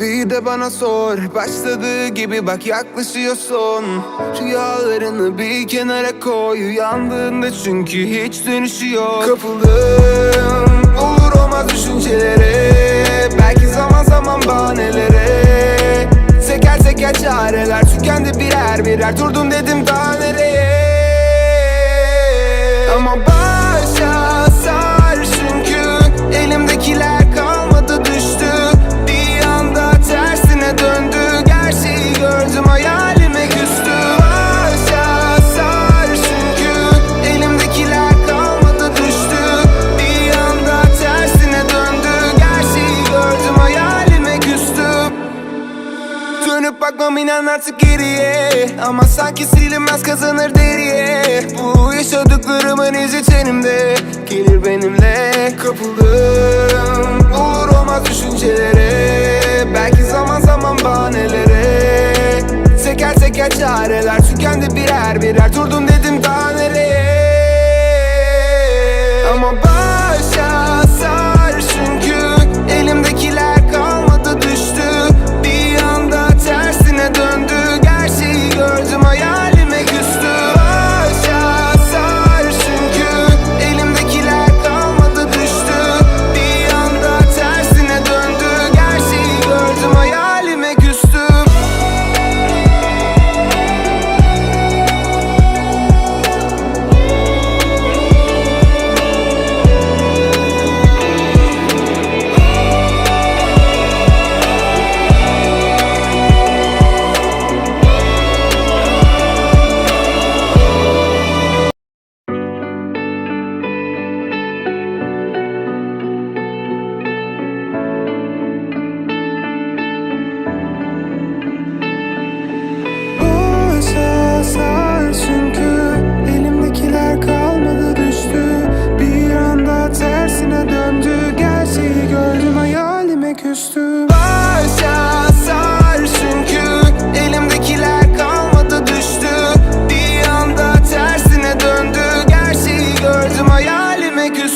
bir de bana sor. Başladığı gibi bak yaklaşıyorsun. Rüyalarını bir kenara koy. Uyandığında çünkü hiç dönüşü yok Kapıldım. Olur olmaz düşüncelere. Belki zaman zaman bahanelere. Teker teker çareler tükendi birer birer. Durdum dedim daha bakmam inan artık geriye. Ama sanki silinmez kazanır deriye. Bu yaşadıklarımın izi tenimde. Gelir benimle kapıldım. Olur olmaz düşüncelere. Belki zaman zaman bahanelere. Teker teker çareler tükendi birer birer. Durdum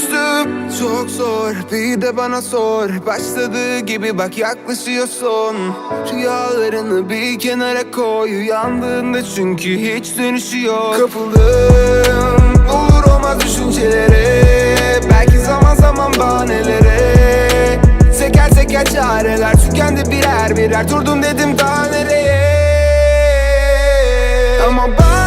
küstüm Çok zor. Bir de bana sor. Başladığı gibi bak yaklaşıyorsun. Rüyalarını bir kenara koy. Uyandığında çünkü hiç dönüşü yok Kapıldım. Olur olmaz düşüncelere. Belki zaman zaman bahanelere. Teker teker çareler tükendi birer birer. Durdum dedim daha nereye? Ama başa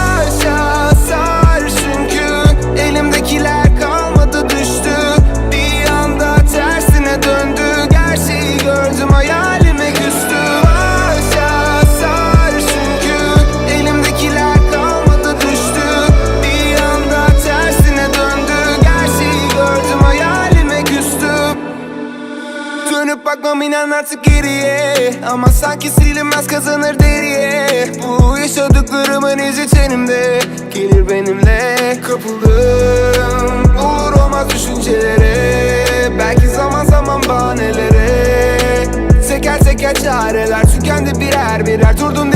Dönüp bakmam inan artık geriye. Ama sanki silinmez kazanır deriye. Bu yaşadıklarımın izi tenimde. Gelir benimle kapıldım Olur olmaz düşüncelere. Belki zaman zaman bahanelere. Teker teker çareler tükendi birer birer. Durdum